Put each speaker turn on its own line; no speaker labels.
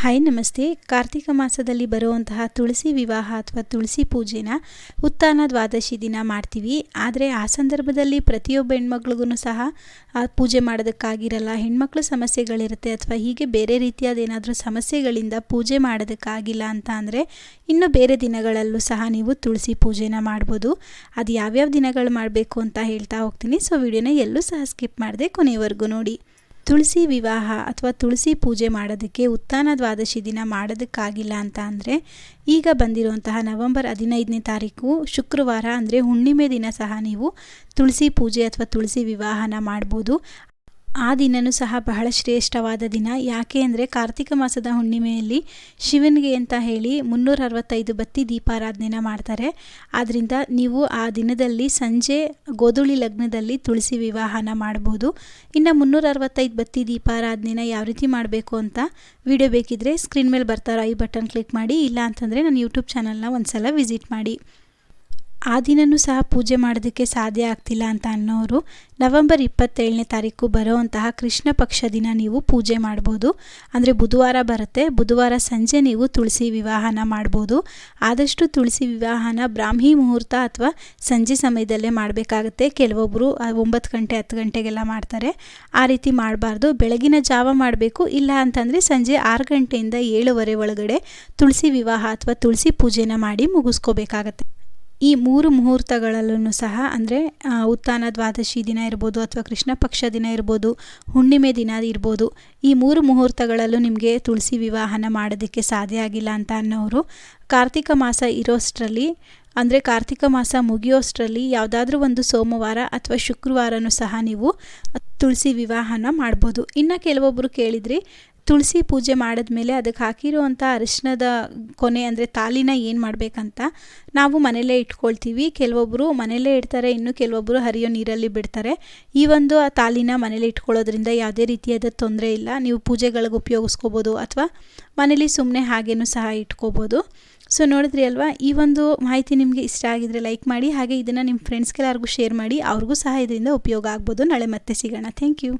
Hi, ನಮಸ್ತೆ. ಕಾರ್ತಿಕ ಮಾಸದಲ್ಲಿ ಬರುವಂತಹ ತುಳಸಿ ವಿವಾಹ ಅಥವಾ ತುಳಸಿ ಪೂಜೆನ ಉತ್ಥಾನ ದ್ವಾದಶಿ ದಿನ ಮಾಡ್ತೀವಿ. ಆದರೆ ಆ ಸಂದರ್ಭದಲ್ಲಿ ಪ್ರತಿಯೊಬ್ಬ ಹೆಣ್ಮಕ್ಳಿಗೂ ಸಹ ಆ ಪೂಜೆ ಮಾಡೋದಕ್ಕಾಗಿರಲ್ಲ, ಹೆಣ್ಮಕ್ಳು ಸಮಸ್ಯೆಗಳಿರುತ್ತೆ ಅಥವಾ ಹೀಗೆ ಬೇರೆ ರೀತಿಯಾದ ಏನಾದರೂ ಸಮಸ್ಯೆಗಳಿಂದ ಪೂಜೆ ಮಾಡೋದಕ್ಕಾಗಿಲ್ಲ ಅಂತ ಅಂದರೆ ಇನ್ನು ಬೇರೆ ದಿನಗಳಲ್ಲೂ ಸಹ ನೀವು ತುಳಸಿ ಪೂಜೆನ ಮಾಡ್ಬೋದು. ಅದು ಯಾವ್ಯಾವ ದಿನಗಳು ಮಾಡಬೇಕು ಅಂತ ಹೇಳ್ತಾ ಹೋಗ್ತೀನಿ. ಸೊ ವಿಡಿಯೋನ ಎಲ್ಲೂ ಸಹ ಸ್ಕಿಪ್ ಮಾಡದೆ ಕೊನೆಯವರೆಗೂ ನೋಡಿ. ತುಳಸಿ ವಿವಾಹ ಅಥವಾ ತುಳಸಿ ಪೂಜೆ ಮಾಡೋದಕ್ಕೆ ಉತ್ಥಾನ ದ್ವಾದಶಿ ದಿನ ಮಾಡೋದಕ್ಕಾಗಿಲ್ಲ ಅಂತ ಅಂದರೆ ಈಗ ಬಂದಿರುವಂತಹ ನವೆಂಬರ್ ಹದಿನೈದನೇ ತಾರೀಕು ಶುಕ್ರವಾರ ಅಂದರೆ ಹುಣ್ಣಿಮೆ ದಿನ ಸಹ ನೀವು ತುಳಸಿ ಪೂಜೆ ಅಥವಾ ತುಳಸಿ ವಿವಾಹನ ಮಾಡ್ಬೋದು. ಆ ದಿನವೂ ಸಹ ಬಹಳ ಶ್ರೇಷ್ಠವಾದ ದಿನ. ಯಾಕೆ ಅಂದರೆ ಕಾರ್ತಿಕ ಮಾಸದ ಹುಣ್ಣಿಮೆಯಲ್ಲಿ ಶಿವನಿಗೆ ಅಂತ ಹೇಳಿ ಮುನ್ನೂರ ಅರವತ್ತೈದು ಬತ್ತಿ ದೀಪಾರಾಧನೆನ ಮಾಡ್ತಾರೆ. ಆದ್ದರಿಂದ ನೀವು ಆ ದಿನದಲ್ಲಿ ಸಂಜೆ ಗೋಧುಳಿ ಲಗ್ನದಲ್ಲಿ ತುಳಸಿ ವಿವಾಹನ ಮಾಡ್ಬೋದು. ಇನ್ನು ಮುನ್ನೂರ ಅರವತ್ತೈದು ಬತ್ತಿ ದೀಪಾರಾಧನೆನ ಯಾವ ರೀತಿ ಮಾಡಬೇಕು ಅಂತ ವಿಡಿಯೋ ಬೇಕಿದ್ದರೆ ಸ್ಕ್ರೀನ್ ಮೇಲೆ ಬರ್ತಾರೋ ಐ ಬಟನ್ ಕ್ಲಿಕ್ ಮಾಡಿ. ಇಲ್ಲ ಅಂತಂದರೆ ನನ್ನ ಯೂಟ್ಯೂಬ್ ಚಾನಲ್ನ ಒಂದು ಸಲ ವಿಸಿಟ್ ಮಾಡಿ. ಆ ದಿನವೂ ಸಹ ಪೂಜೆ ಮಾಡೋದಕ್ಕೆ ಸಾಧ್ಯ ಆಗ್ತಿಲ್ಲ ಅಂತ ಅನ್ನೋರು ನವೆಂಬರ್ ಇಪ್ಪತ್ತೇಳನೇ ತಾರೀಕು ಬರೋವಂತಹ ಕೃಷ್ಣ ಪಕ್ಷ ದಿನ ನೀವು ಪೂಜೆ ಮಾಡ್ಬೋದು. ಅಂದರೆ ಬುಧವಾರ ಬರುತ್ತೆ, ಬುಧವಾರ ಸಂಜೆ ನೀವು ತುಳಸಿ ವಿವಾಹನ ಮಾಡ್ಬೋದು. ಆದಷ್ಟು ತುಳಸಿ ವಿವಾಹನ ಬ್ರಾಹ್ಮಿ ಮುಹೂರ್ತ ಅಥವಾ ಸಂಜೆ ಸಮಯದಲ್ಲೇ ಮಾಡಬೇಕಾಗುತ್ತೆ. ಕೆಲವೊಬ್ಬರು ಒಂಬತ್ತು ಗಂಟೆ, ಹತ್ತು ಗಂಟೆಗೆಲ್ಲ ಮಾಡ್ತಾರೆ. ಆ ರೀತಿ ಮಾಡಬಾರ್ದು. ಬೆಳಗಿನ ಜಾವ ಮಾಡಬೇಕು. ಇಲ್ಲ ಅಂತಂದರೆ ಸಂಜೆ ಆರು ಗಂಟೆಯಿಂದ ಏಳುವರೆ ಒಳಗಡೆ ತುಳಸಿ ವಿವಾಹ ಅಥವಾ ತುಳಸಿ ಪೂಜೆನ ಮಾಡಿ ಮುಗಿಸ್ಕೋಬೇಕಾಗತ್ತೆ. ಈ ಮೂರು ಮುಹೂರ್ತಗಳಲ್ಲೂ ಸಹ ಅಂದರೆ ಉತ್ಥಾನ ದ್ವಾದಶಿ ದಿನ ಇರ್ಬೋದು ಅಥವಾ ಕೃಷ್ಣ ಪಕ್ಷ ದಿನ ಇರ್ಬೋದು, ಹುಣ್ಣಿಮೆ ದಿನ ಇರ್ಬೋದು, ಈ ಮೂರು ಮುಹೂರ್ತಗಳಲ್ಲೂ ನಿಮಗೆ ತುಳಸಿ ವಿವಾಹನ ಮಾಡೋದಕ್ಕೆ ಸಾಧ್ಯ ಆಗಿಲ್ಲ ಅಂತ ಅನ್ನೋರು, ಕಾರ್ತಿಕ ಮಾಸ ಇರೋಷ್ಟರಲ್ಲಿ, ಅಂದರೆ ಕಾರ್ತಿಕ ಮಾಸ ಮುಗಿಯೋಷ್ಟರಲ್ಲಿ ಯಾವುದಾದ್ರೂ ಒಂದು ಸೋಮವಾರ ಅಥವಾ ಶುಕ್ರವಾರನೂ ಸಹ ನೀವು ತುಳಸಿ ವಿವಾಹನ ಮಾಡ್ಬೋದು. ಇನ್ನು ಕೆಲವೊಬ್ಬರು ಕೇಳಿದ್ರಿ ತುಳಸಿ ಪೂಜೆ ಮಾಡಿದ್ಮೇಲೆ ಅದಕ್ಕೆ ಹಾಕಿರುವಂಥ ಅರಿಶಿಣದ ಕೊನೆ ಅಂದರೆ ತಾಲಿನ ಏನು ಮಾಡಬೇಕಂತ ನಾವು ಮನೆಯಲ್ಲೇ ಇಟ್ಕೊಳ್ತೀವಿ. ಕೆಲವೊಬ್ಬರು ಮನೆಯಲ್ಲೇ ಇಡ್ತಾರೆ, ಇನ್ನು ಕೆಲವೊಬ್ಬರು ಹರಿಯೋ ನೀರಲ್ಲಿ ಬಿಡ್ತಾರೆ. ಈ ಒಂದು ಆ ತಾಲಿನ ಮನೇಲಿ ಇಟ್ಕೊಳ್ಳೋದ್ರಿಂದ ಯಾವುದೇ ರೀತಿಯಾದ ತೊಂದರೆ ಇಲ್ಲ. ನೀವು ಪೂಜೆಗಳಿಗೆ ಉಪಯೋಗಿಸ್ಕೋಬೋದು ಅಥವಾ ಮನೇಲಿ ಸುಮ್ಮನೆ ಹಾಗೇನೂ ಸಹ ಇಟ್ಕೋಬೋದು. ಸೊ ನೋಡಿದ್ರಿ ಅಲ್ವಾ? ಈ ಒಂದು ಮಾಹಿತಿ ನಿಮಗೆ ಇಷ್ಟ ಆಗಿದ್ರೆ ಲೈಕ್ ಮಾಡಿ, ಹಾಗೆ ಇದನ್ನು ನಿಮ್ಮ ಫ್ರೆಂಡ್ಸ್ಗೆಲ್ಲರಿಗೂ ಶೇರ್ ಮಾಡಿ, ಅವ್ರಿಗೂ ಸಹ ಇದರಿಂದ ಉಪಯೋಗ ಆಗ್ಬೋದು. ನಾಳೆ ಮತ್ತೆ ಸಿಗೋಣ. Thank you